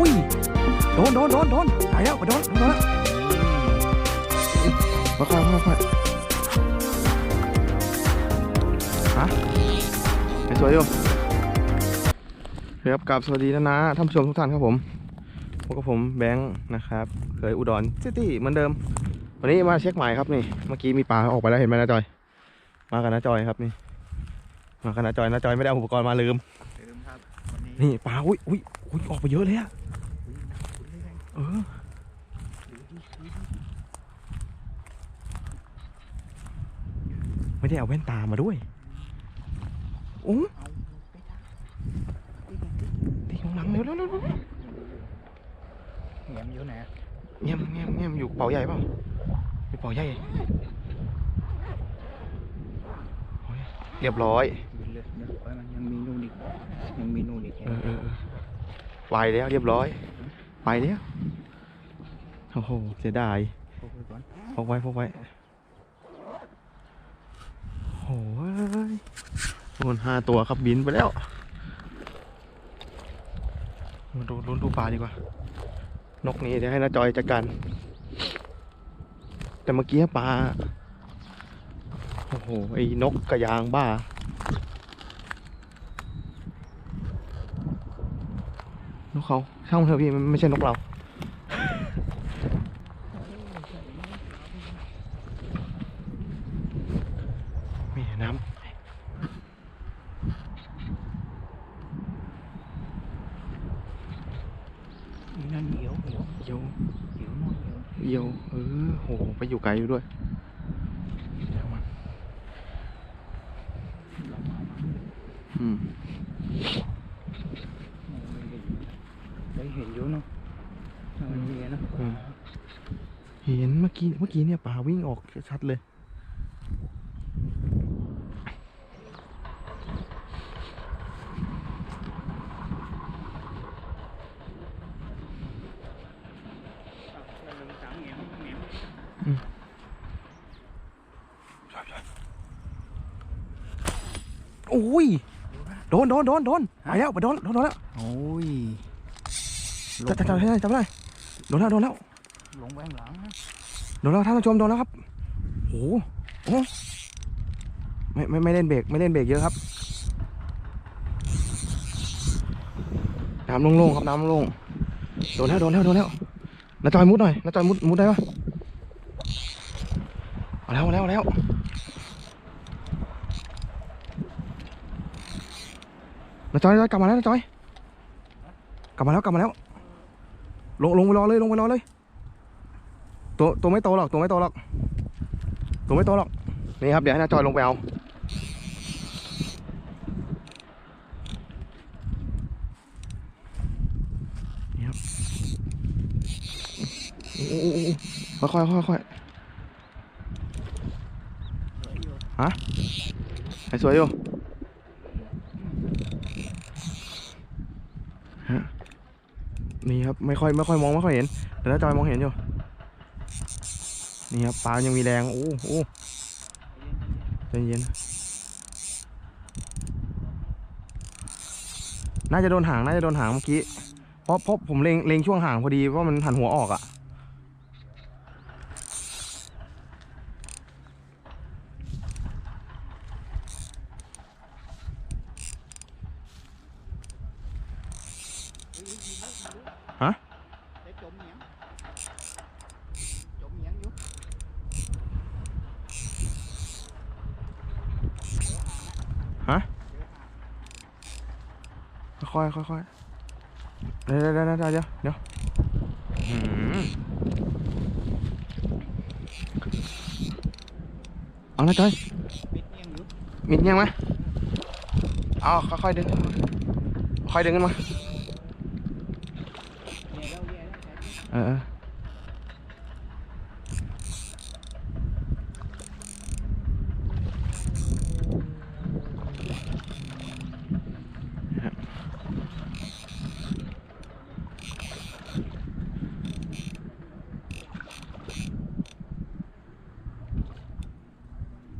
อุ้ยโดนโดนโดนโดนหายแล้วโดนโดนแล้วค่อยค่อยค่อยค่อยฮะไปสวยอยู่ครับกลับสวัสดีนะนะท่านผู้ชมทุกท่านครับผมพบกับผมแบงค์นะครับเคยอุดรซิตี้เหมือนเดิม วันนี้มาเช็คใหม่ครับนี่ เมื่อกี้มีปลาออกไปแล้วเห็นไหมนะจอย มากันนะจอยครับนี่ มากันนะจอยนะจอยไม่ได้เอาอุปกรณ์มาลืมลืมครับวันนี้นี่ปลาอุ้ยอุ้ยอุ้ยออกไปเยอะเลยอะ เออไม่ได้เอาแว่นตามาด้วยโอ้เอาไปจ้ะตีข้างหลังเร็วเร็วเร็วเงียมอยู่ไหนเงียบเงียบเงียบอยู่เป่าใหญ่เปล่ามีเป่าใหญ่เรียบร้อยยังมีนู่นอีกยังมีนู่นอีกเออเออเออไปแล้วเรียบร้อย ไปแล้วโอ้โหเสียดายพกไปก่อนพกไว้พกไว้โอ้ยโดนห้าตัวครับบินไปแล้ว มาดูลุ้นดูปลาดีกว่า นกนี้เดี๋ยวให้น้าจอยจัดการ แต่เมื่อกี้ปลา โอ้โห ไอ้นกกระยางบ้า นกเขาช่างมันเถอะพี่มันไม่ใช่นกเรา มีน้นั่นเหนียวเหนียวำเยียวเหนียวนู่นเหนียวเยียวเออโหไปอยู่ไกลอยู่ด้วยช่างมันอืม ได้เห็นอยู่เนาะมันมีนะอืมเห็นเมื่อกี้เมื่อกี้เนี่ยปลาวิ่งออกชัดเลยโอ้ย โดนโดนโดนโดนไปแล้วไปโดนโดนโดนแล้ว โอ้ย จับจับจับให้ได้จับได้โดนแล้วโดนแล้วลงแบงหลังโดนแล้วท่านผู้ชมโดนแล้วครับโอ้โหโอ้โหไม่ไม่ไม่เล่นเบรกไม่เล่นเบรกเยอะครับ น้ำโล่งๆครับน้ำโล่งโดนแล้วโดนแล้วโดนแล้วน้าจอยมุดหน่อยน้าจอยมุดมุดได้ปะเอาแล้วเอาแล้วเอาแล้วน้าจอยน้าจอยกลับมาแล้วน้าจอย กลับมาแล้วกลับมาแล้ว ลงลงไปรอเลยลงไปรอเลย ตัวตัวไม่โตหรอกตัวไม่โตหรอกตัวไม่โตหรอกนี่ครับเดี๋ยวให้น้าจอยลงไปเอาค่อยค่อยค่อยค่อยฮะสวยอยู่ฮะ นี่ครับไม่ค่อยไม่ค่อยมองไม่ค่อยเห็นแต่น้าจอยมองเห็นอยู่นี่ครับปลายังมีแรงโอ้โหใจเย็นน่าจะโดนหางน่าจะโดนหางเมื่อกี้เพราะเพราะผมเล็งเล็งช่วงหางพอดีเพราะมันหันหัวออกอะ่ะ ได้จมเหนียงจมเหนียงอยู่ค่อยค่อยค่อยเดี๋ยวเดี๋ยวเดี๋ยวเดี๋ยวเดี๋ยวเดี๋ยวอื้อหือเอาละจอยปิดเหนียงอยู่มิดยังไหมเอาค่อยๆดึง ค่อยดึงกันมา เนี่ยแล้วเนี่ยแล้ว เออเออ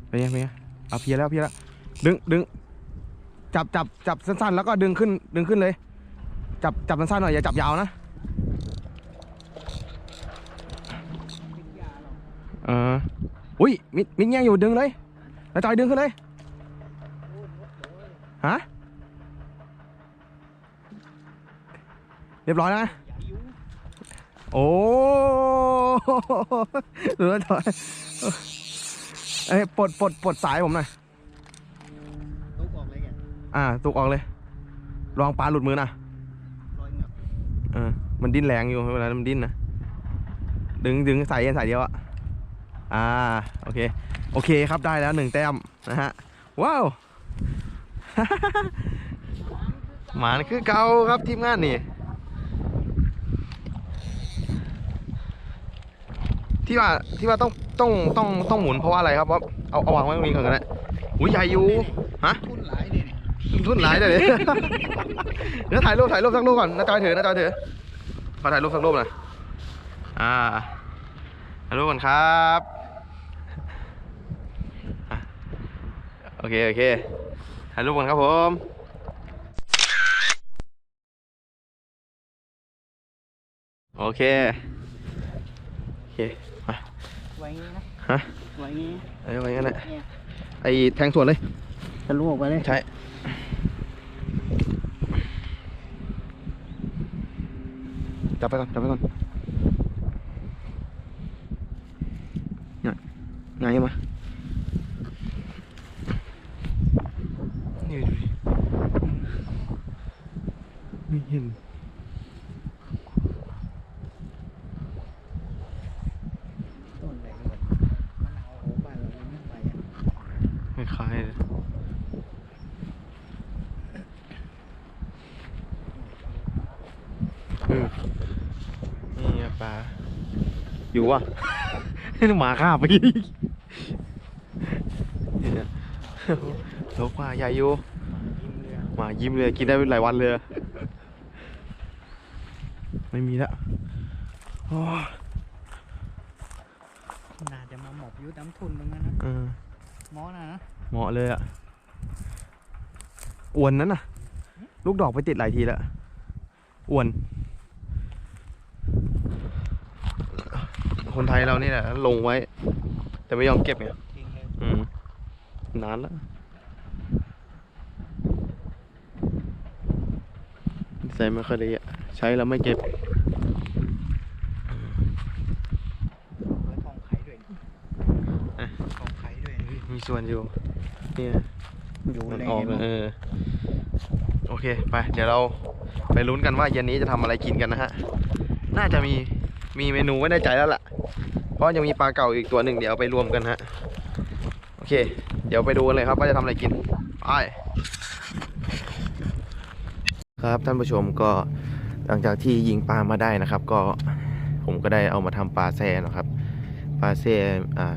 เป็นไงเป็นไงเอาเพียแล้วเพียแล้ว ดึงดึงจับจับจับสั้นๆ แล้วก็ดึงขึ้นดึงขึ้นเลย จับจับสั้นๆหน่อยอย่าจับยาวนะ เอ่าอุ้ย มิดมิดแง่อยู่ดึงเลยนาจอยดึงขึ้นเลยฮะเรียบร้อยนะโอ้เหลือถอยเอ้ยปลดปลดปลดสายผมหน่อยตุกออกเลยแกอ่าตุกออกเลยลองปลาหลุดมือนะเงับเออมันดิ้นแรงอยู่เวลามันดิ้นนะดึงดึงสายเย็นสายเดียวอะ อ่าโอเคโอเคครับได้แล้วหนึ่งแต้มนะฮะว้าวหมานคือเกาครับทีมงานนี่ที่ว่าที่ว่าต้องต้องต้องต้องหมุนเพราะว่าอะไรครับว่าเอาเอาวางไว้ตรงนี้ก่อนก็ได้อุ้ยใหญ่อยู่ฮะทุนหลายเลยเนี่ยทุ่นหลายเลยเดี๋ยวถ่ายรูปถ่ายรูปสักรูปก่อนน้าจอยถือน้าจอยถือขอถ่ายรูปสักรูปหน่อยอ่าถ่ายรูปก่อนครับอะ โอเค โอเคถ่ายรูปก่อนครับผมโอเค โอเคมาไว้งี้นะฮะไว้งี้เอาไว้งั้นแหละเนี่ยไอ้แทงส่วนเลยทะลุออกไปเลย ใช่จับไปก่อนจับไปก่อนง่ายง่ายมานี่ดูดิ ไม่เห็นต้นไหนกันหมดมันเอาโอ้บ้านเราเลยไม่ไปอะไม่คล้ายเลยเออนี่อะปลาอยู่วะให้หมาฆ่าไปอีกเนี่ยแล้วปลาใหญ่อยู่ยิ้มเลยหมายิ้มเลยกินได้เป็นหลายวันเลย ไม่มีแล้วโอ้ยน่าจะมาหมอบอยุน้ำทุนตรงนั้นนะเออหมอนะนะเหมาะเลยอะอวนนั้นน่ะ ลูกดอกไปติดหลายทีแล้วอวน คนไทยเรานี่แหละลงไว้ แต่ไม่ยอมเก็บไงทิ้งเลย อืมนานแล้ว ใส่ไม่ค่อยดีอะใช้แล้วไม่เก็บไว้ทองไข่ด้วยอะทองไข่ด้วยมีส่วนอยู่เนี่ยอยู่มันในออกเลยเออโอเคไป เดี๋ยวเราไปลุ้นกันว่าเย็นนี้จะทำอะไรกินกันนะฮะ น่าจะมีมีเมนูไว้ในใจแล้วล่ะ เพราะยังมีปลาเก่าอีกตัวหนึ่งเดี๋ยวเอาไปรวมกันฮะ โอเค เดี๋ยวไปดูกันเลยครับว่าจะทำอะไรกิน ไป ครับท่านผู้ชมก็หลังจากที่ยิงปลามาได้นะครับ ก็ผมก็ได้เอามาทำปลาแซ่นะครับปลาแซ่อ่า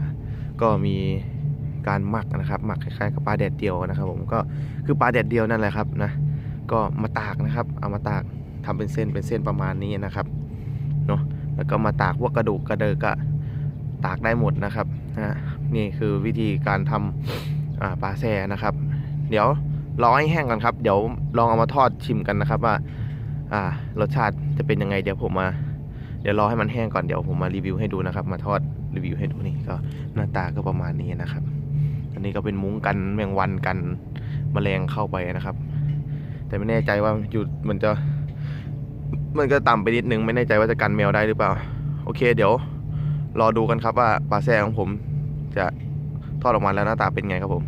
ก็มีการหมักนะครับหมักคล้ายๆกับปลาแดดเดียวนะครับ ผมก็คือปลาแดดเดียวนั่นแหละครับนะก็มาตากนะครับ เอามาตากทำเป็นเส้นเป็นเส้นประมาณนี้นะครับเนาะแล้วก็มาตากพวกกระดูกกระเดิกอะตากได้หมดนะครับนะนี่คือวิธีการทำปลาแซ่นะครับ เดี๋ยว รอให้แห้งก่อนครับ เดี๋ยวลองเอามาทอดชิมกันนะครับว่า อ่ารสชาติจะเป็นยังไงเดี๋ยวผมมา เดี๋ยวรอให้มันแห้งก่อนเดี๋ยวผมมารีวิวให้ดูนะครับ มาทอดรีวิวให้ดูนี่ก็หน้าตาก็ประมาณนี้นะครับ อันนี้ก็เป็นมุ้งกันแมงวันกันแมลงเข้าไปนะครับ แต่ไม่แน่ใจว่าอยู่มันจะ มันก็ต่ำไปนิดนึงไม่แน่ใจว่าจะกันแมวได้หรือเปล่า โอเค เดี๋ยว รอดูกันครับว่าปลาแซ่ของผมจะทอดออกมาแล้วหน้าตาเป็นไงครับผม